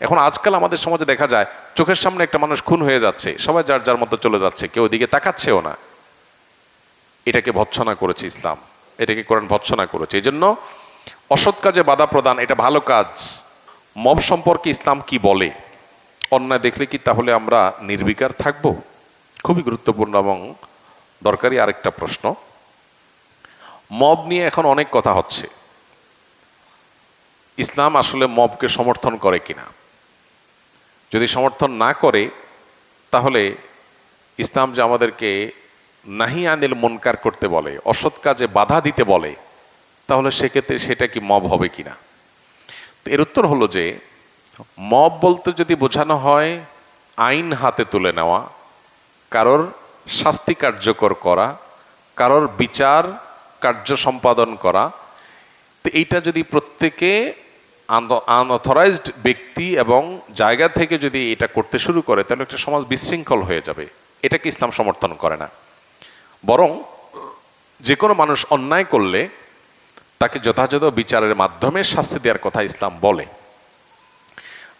এখন আজকাল আমাদের সমাজে দেখা যায়, চোখের সামনে একটা মানুষ খুন হয়ে যাচ্ছে, সবাই যার যার মতো চলে যাচ্ছে, কেউ ওদিকে তাকাচ্ছেও না। এটাকে ভৎসনা করেছে ইসলাম, এটাকে কোরআন ভৎসনা করেছে। এই জন্য অসৎ কাজে বাধা প্রদান, এটা ভালো কাজ। মব সম্পর্কে ইসলাম কি বলে? অন্যায় দেখলে কি তাহলে আমরা নির্বিকার থাকব? খুবই গুরুত্বপূর্ণ এবং দরকারি আরেকটা প্রশ্ন। মব নিয়ে এখন অনেক কথা হচ্ছে। ইসলাম আসলে মবকে সমর্থন করে কিনা? যদি সমর্থন না করে, তাহলে ইসলাম যে আমাদেরকে নাহি আনিল মনকার করতে বলে, অসৎ কাজে বাধা দিতে বলে, তাহলে সেক্ষেত্রে সেটা কি মব হবে কিনা? তো এর উত্তর হলো যে, মব বলতে যদি বোঝানো হয়, আইন হাতে তুলে নেওয়া, কারোর শাস্তি কার্যকর করা, কারোর বিচার কার্য সম্পাদন করা, তো এইটা যদি প্রত্যেকে আনঅথরাইজড ব্যক্তি এবং জায়গা থেকে যদি এটা করতে শুরু করে, তাহলে একটা সমাজ বিশৃঙ্খল হয়ে যাবে। এটাকে ইসলাম সমর্থন করে না। বরং যে কোনো মানুষ অন্যায় করলে তাকে যথাযথ বিচারের মাধ্যমে শাস্তি দেওয়ার কথা ইসলাম বলে।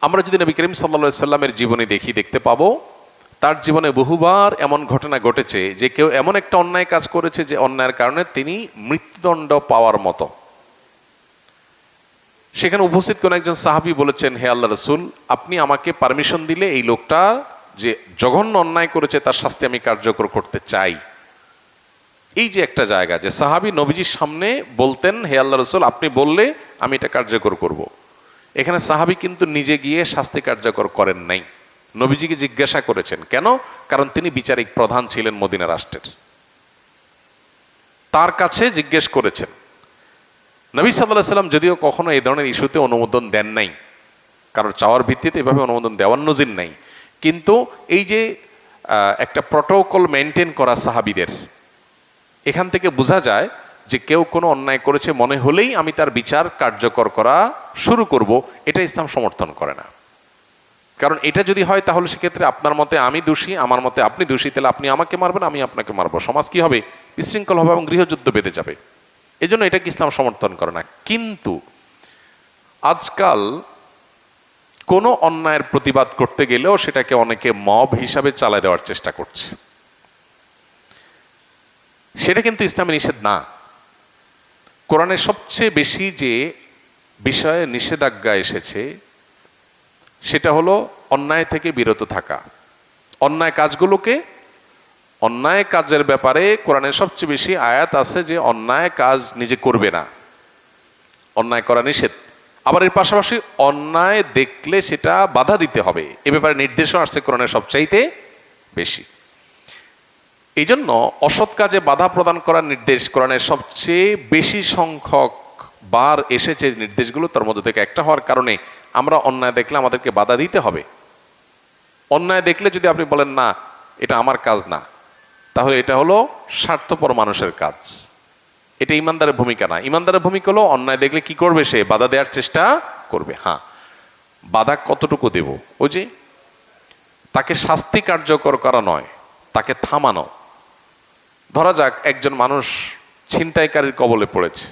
আমরা যদি নবী করিম সাল্লা সাল্লামের জীবনী দেখি, দেখতে পাবো, তার জীবনে বহুবার এমন ঘটনা ঘটেছে যে কেউ এমন একটা অন্যায় কাজ করেছে যে অন্যায়ের কারণে তিনি মৃত্যুদণ্ড পাওয়ার মতো। সেখানে উপস্থিত কোন একজন সাহাবি বলেছেন, হে আল্লাহ রসুল, আপনি আমাকে পারমিশন দিলে এই লোকটা যে জঘন্য অন্যায় করেছে তার শাস্তি আমি কার্যকর করতে চাই। এই যে একটা জায়গা যে সাহাবি নবীজির সামনে বলতেন, হে আল্লাহ রসুল, আপনি বললে আমি এটা কার্যকর করব। এখানে সাহাবি কিন্তু নিজে গিয়ে শাস্তি কার্যকর করেন নাই। নবীজিকে জিজ্ঞাসা করেছেন, কেন? কারণ তিনি বিচারিক প্রধান ছিলেন মদিনা রাষ্ট্রের। তার কাছে জিজ্ঞেস করেছেন নবী সাল্লাহ সাল্লাম যদিও কখনো এই ধরনের ইস্যুতে অনুমোদন দেন নাই। কারণ চাওয়ার ভিত্তিতে এভাবে অনুমোদন দেওয়ার নজির নাই। কিন্তু এই যে একটা প্রটোকল মেনটেন করা সাহাবিদের, এখান থেকে বোঝা যায় যে কেউ কোনো অন্যায় করেছে মনে হলেই আমি তার বিচার কার্যকর করা শুরু করব, এটা ইসলাম সমর্থন করে না। কারণ এটা যদি হয় তাহলে সেক্ষেত্রে আপনার মতে আমি দোষী, আমার মতে আপনি দোষী, তাহলে আপনি আমাকে মারবেন, আমি আপনাকে মারবো। সমাজ কি হবে? বিশৃঙ্খল হবে এবং গৃহযুদ্ধ বেঁধে যাবে। এই জন্য এটাকে ইসলাম সমর্থন করে না। কিন্তু আজকাল কোনো অন্যায়ের প্রতিবাদ করতে গেলেও সেটাকে অনেকে মব হিসাবে চালায় দেওয়ার চেষ্টা করছে। সেটা কিন্তু ইসলামে নিষেধ না। কোরআনের সবচেয়ে বেশি যে বিষয়ে নিষেধাজ্ঞা এসেছে, সেটা হলো অন্যায় থেকে বিরত থাকা। অন্যায় কাজগুলোকে অন্যায় কাজের ব্যাপারে কোরআনের সবচেয়ে বেশি আয়াত আছে যে অন্যায় কাজ নিজে করবে না। অন্যায় করা নিষেধ। আবার এর পাশাপাশি অন্যায় দেখলে সেটা বাধা দিতে হবে। এ ব্যাপারে নির্দেশও আসছে কোরআনের সবচাইতে বেশি। এই জন্য অসৎ কাজে বাধা প্রদান করার নির্দেশ কোরআনের সবচেয়ে বেশি সংখ্যক বার এসেছে নির্দেশগুলো। তার মধ্যে থেকে একটা হওয়ার কারণে আমরা অন্যায় দেখলে আমাদেরকে বাধা দিতে হবে। অন্যায় দেখলে যদি আপনি বলেন, না, এটা আমার কাজ না। তাহলে এটা হলো স্বার্থপর মানুষের কাজ। এটা ইমানদারের ভূমিকা না। ইমানদারের ভূমিকা হলো অন্যায় দেখলে কি করবে সে? বাধা দেওয়ার চেষ্টা করবে। হ্যাঁ। বাধা কতটুকু দেব? ওই যে, তাকে শাস্তি কার্যকর করা নয়, তাকে থামানো। ধরা যাক একজন মানুষ ছিনতাইকারীর কবলে পড়েছে।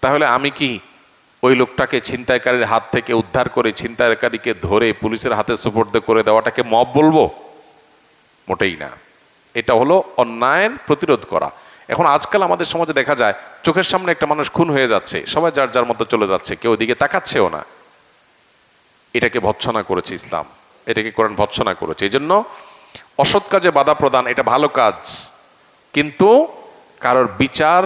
তাহলে আমি কি ওই লোকটাকে ছিনতাইকারীর হাত থেকে উদ্ধার করে ছিনতাইকারীকে ধরে পুলিশের হাতে সুপর্দ করে দেওয়াটাকে মব বলব? মোটেই না। এটা হলো অন্যায়ের প্রতিরোধ করা। এখন আজকাল আমাদের সমাজে দেখা যায়, চোখের সামনে একটা মানুষ খুন হয়ে যাচ্ছে, সবাই যার যার মতো চলে যাচ্ছে, কেউ ওদিকে তাকাচ্ছেও না। এটাকে ভৎসনা করেছে ইসলাম, এটাকে কোরআন ভৎসনা করেছে। এই জন্য অসৎ কাজে বাধা প্রদান, এটা ভালো কাজ। কিন্তু কারোর বিচার,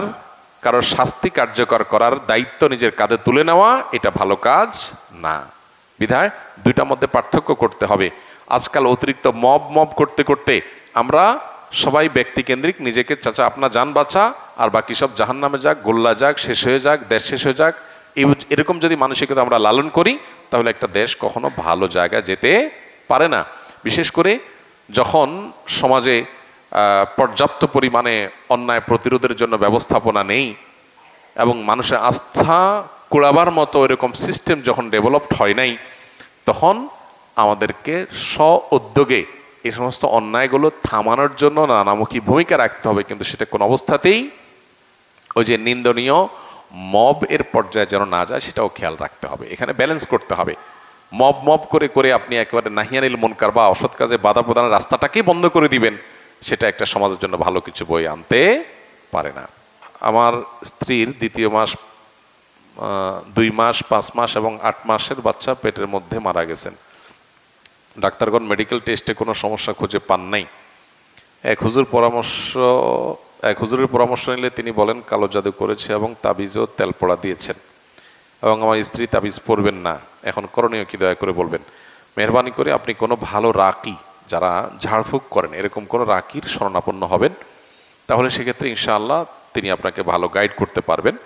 কারোর শাস্তি কার্যকর করার দায়িত্ব নিজের কাঁধে তুলে নেওয়া, এটা ভালো কাজ না। বিধায় দুইটার মধ্যে পার্থক্য করতে হবে। আজকাল অতিরিক্ত মব মব করতে করতে আমরা সবাই ব্যক্তিকেন্দ্রিক নিজেকে চাচা আপনার যান বাঁচা, আর বাকি সব জাহান নামে যাক, গোল্লা যাক, শেষ হয়ে যাক, দেশ শেষ হয়ে যাক। এরকম যদি মানসিকতা আমরা লালন করি, তাহলে একটা দেশ কখনো ভালো জায়গায় যেতে পারে না। বিশেষ করে যখন সমাজে পর্যাপ্ত পরিমাণে অন্যায় প্রতিরোধের জন্য ব্যবস্থাপনা নেই, এবং মানুষের আস্থা কুড়াবার মতো এরকম সিস্টেম যখন ডেভেলপড হয় নাই, তখন আমাদেরকে স্ব উদ্যোগে এই সমস্ত অন্যায়গুলো থামানোর জন্য নানামুখী ভূমিকা রাখতে হবে, কিন্তু সেটা কোন অবস্থাতেই ওই যে নিন্দনীয় মব এর পর্যায়ে যেন না যায়, সেটাও খেয়াল রাখতে হবে। এখানে ব্যালেন্স করতে হবে। মব মব করে করে আপনি একেবারে নাহিয়ানিল মনকার বা অসৎ কাজে বাধা প্রদানের রাস্তাটাকেই বন্ধ করে দিবেন, সেটা একটা সমাজের জন্য ভালো কিছু বই আনতে পারে না। আমার স্ত্রীর দ্বিতীয় মাস দুই মাস, পাঁচ মাস এবং আট মাসের বাচ্চা পেটের মধ্যে মারা গেছেন। ডাক্তারগণ মেডিকেল টেস্টে কোনো সমস্যা খুঁজে পান নাই। এক হুজুর পরামর্শ, এক হুজুরের পরামর্শ নিলে তিনি বলেন, কালো জাদু করেছে এবং তাবিজও তেল পড়া দিয়েছেন এবং আমার স্ত্রী তাবিজ পরবেন না। এখন করণীয় কি দয়া করে বলবেন? মেহরবানি করে আপনি কোনো ভালো রাকি যারা ঝাড়ফুঁক করেন, এরকম কোনো রাকির শরণাপন্ন হবেন? তাহলে সেক্ষেত্রে ইনশাআল্লাহ তিনি আপনাকে ভালো গাইড করতে পারবেন।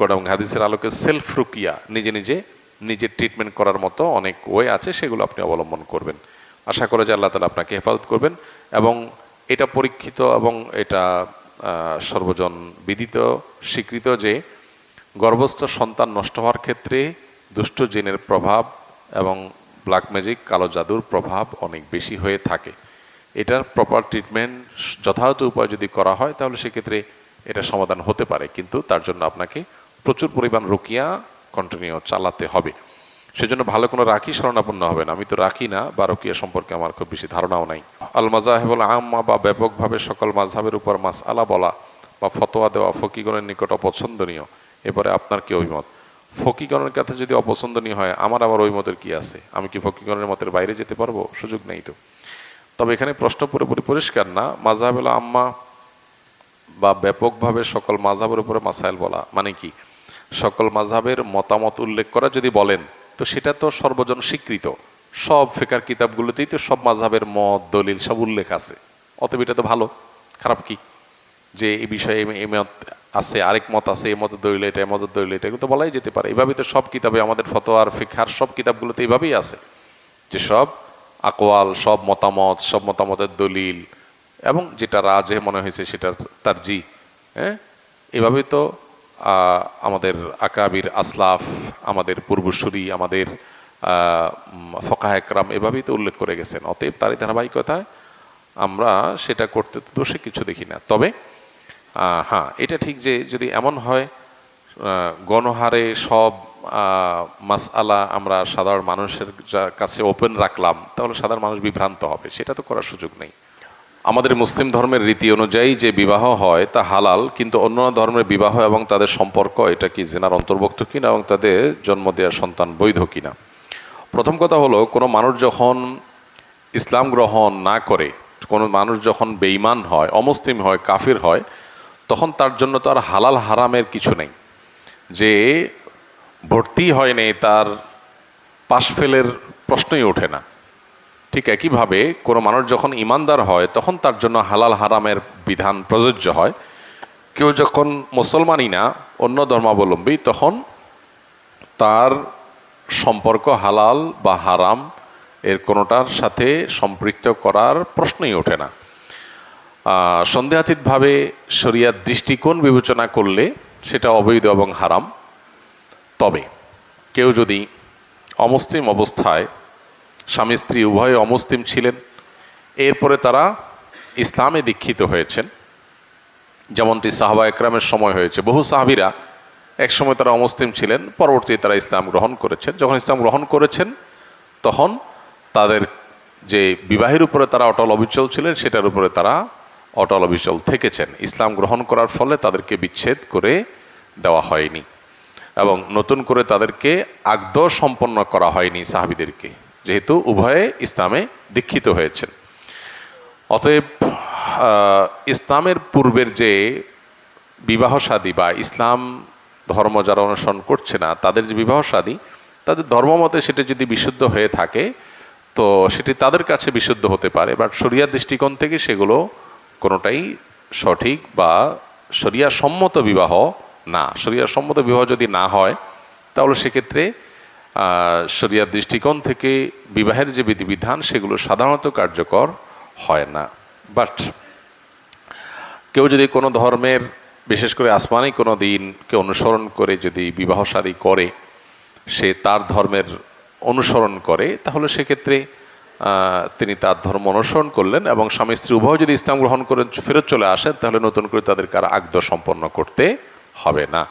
এবং হাদিসের আলোকে সেলফ রুকিয়া নিজে নিজে নিজের ট্রিটমেন্ট করার মতো অনেক ওয়ে আছে, সেগুলো আপনি অবলম্বন করবেন। আশা করে যে আল্লাহ তালা আপনাকে হেফাজত করবেন এবং এটা পরীক্ষিত এবং এটা সর্বজন বিদিত, স্বীকৃত যে গর্ভস্থ সন্তান নষ্ট হওয়ার ক্ষেত্রে দুষ্ট জিনের প্রভাব এবং ব্ল্যাক ম্যাজিক কালো জাদুর প্রভাব অনেক বেশি হয়ে থাকে। এটার প্রপার ট্রিটমেন্ট যথাযথ উপায় যদি করা হয়, তাহলে সেক্ষেত্রে এটা সমাধান হতে পারে। কিন্তু তার জন্য আপনাকে প্রচুর পরিমাণ রুকিয়া কন্টিনিউ চালাতে হবে। সেজন্য ভালো কোনো রাখি শরণাপন্ন হবে না। আমি তো রাখি না বা রুকিয়া সম্পর্কে আমার খুব বেশি ধারণাও নাই। আল মাজাহেবুল আম্মা বা ব্যাপকভাবে সকল মাঝহাবের উপর মাস আলা বলা বা ফতোয়া দেওয়া ফকিগণের নিকট অপছন্দনীয়। এবারে আপনার কি অভিমত? ফকিগণের কাছে যদি অপছন্দনীয় হয়, আমার আবার ওই মতের কি আছে? আমি কি ফকিগণের মতের বাইরে যেতে পারব? সুযোগ নেই তো। তবে এখানে প্রশ্ন পুরোপুরি পরিষ্কার না। মাজাহেবুল আম্মা বা ব্যাপকভাবে সকল মাঝহাবের উপরে মাসাইল বলা মানে কি? সকল মাঝহাবের মতামত উল্লেখ করা যদি বলেন, তো সেটা তো সর্বজন স্বীকৃত। সব ফেকার কিতাবগুলোতেই তো সব মাঝহাবের মত, দলিল সব উল্লেখ আছে। অতএব এটা তো ভালো। খারাপ কি? যে এই বিষয়ে এই মত আছে, আরেক মত আছে এই মতের দলিল এটা এই মতের দলিল এটা, এগুলো তো বলাই যেতে পারে। এভাবেই তো সব কিতাবে আমাদের ফতোয়ার ফিখার সব কিতাবগুলোতে এভাবেই আছে। যে সব আকোয়াল সব মতামত, সব মতামতের দলিল, এবং যেটা রাজে মনে হয়েছে সেটা তার জি হ্যাঁ? এভাবেই তো আমাদের আকাবির আসলাফ, আমাদের পূর্বসূরি, আমাদের ফকাহ একরাম এভাবেই তো উল্লেখ করে গেছেন। অতএব তারই ধারাবাহিকতায় আমরা সেটা করতে তো দোষে কিছু দেখি না। তবে হ্যাঁ এটা ঠিক যে যদি এমন হয় গণহারে সব মাসআলা আমরা সাধারণ মানুষের কাছে ওপেন রাখলাম, তাহলে সাধারণ মানুষ বিভ্রান্ত হবে। সেটা তো করার সুযোগ নেই। আমাদের মুসলিম ধর্মের রীতি অনুযায়ী যে বিবাহ হয় তা হালাল, কিন্তু অন্য ধর্মের বিবাহ এবং তাদের সম্পর্ক, এটা কি জেনার অন্তর্ভুক্ত কিনা এবং তাদের জন্ম দেওয়া সন্তান বৈধ কিনা? প্রথম কথা হলো, কোনো মানুষ যখন ইসলাম গ্রহণ না করে, কোনো মানুষ যখন বেঈমান হয়, অমুসলিম হয়, কাফির হয়, তখন তার জন্য তো আর হালাল হারামের কিছু নেই। যে ভর্তি হয়নি তার পাশ ফেলের প্রশ্নই ওঠে না। ঠিক একইভাবে কোনো মানুষ যখন ইমানদার হয়, তখন তার জন্য হালাল হারামের বিধান প্রযোজ্য হয়। কেউ যখন মুসলমানই না, অন্য ধর্মাবলম্বী, তখন তার সম্পর্ক হালাল বা হারাম এর কোনোটার সাথে সম্পৃক্ত করার প্রশ্নই ওঠে না। সন্দেহাতীতভাবে শরিয়ার দৃষ্টিকোণ বিবেচনা করলে সেটা অবৈধ এবং হারাম। তবে কেউ যদি অমুসলিম অবস্থায় স্বামী স্ত্রী উভয়ে অমুসলিম ছিলেন। এরপরে তারা ইসলামে দীক্ষিত হয়েছেন। যেমনটি সাহাবা একরামের সময় হয়েছে। বহু সাহাবিরা এক সময় তারা অমুসলিম ছিলেন, পরবর্তীতে তারা ইসলাম গ্রহণ করেছেন। যখন ইসলাম গ্রহণ করেছেন, তখন তাদের যে বিবাহের উপরে তারা অটল অবিচল ছিলেন, সেটার উপরে তারা অটল অবিচল থেকেছেন। ইসলাম গ্রহণ করার ফলে তাদেরকে বিচ্ছেদ করে দেওয়া হয়নি এবং নতুন করে তাদেরকে আগদ সম্পন্ন করা হয়নি সাহাবিদেরকে। যেহেতু উভয়ে ইসলামে দীক্ষিত হয়েছেন। অতএব ইসলামের পূর্বের যে বিবাহ সাদী বা ইসলাম ধর্ম যারা অনুসরণ করছে না, তাদের যে বিবাহ সাদী তাদের ধর্মমতে সেটা যদি বিশুদ্ধ হয়ে থাকে, তো সেটি তাদের কাছে বিশুদ্ধ হতে পারে। বাট শরিয়ার দৃষ্টিকোণ থেকে সেগুলো কোনোটাই সঠিক বা শরিয়া সম্মত বিবাহ না। শরিয়া সম্মত বিবাহ যদি না হয়, তাহলে সেক্ষেত্রে শরিয়ার দৃষ্টিকোণ থেকে বিবাহের যে বিধিবিধান, সেগুলো সাধারণত কার্যকর হয় না। বাট কেউ যদি কোনো ধর্মের, বিশেষ করে আসমানি কোনো দিনকে অনুসরণ করে যদি বিবাহ শাদী করে, সে তার ধর্মের অনুসরণ করে, তাহলে সেক্ষেত্রে তিনি তার ধর্ম অনুসরণ করলেন এবং স্বামী স্ত্রী উভয় যদি ইসলাম গ্রহণ করে ফেরত চলে আসেন, তাহলে নতুন করে তাদেরকে আর আগদ সম্পন্ন করতে হবে না।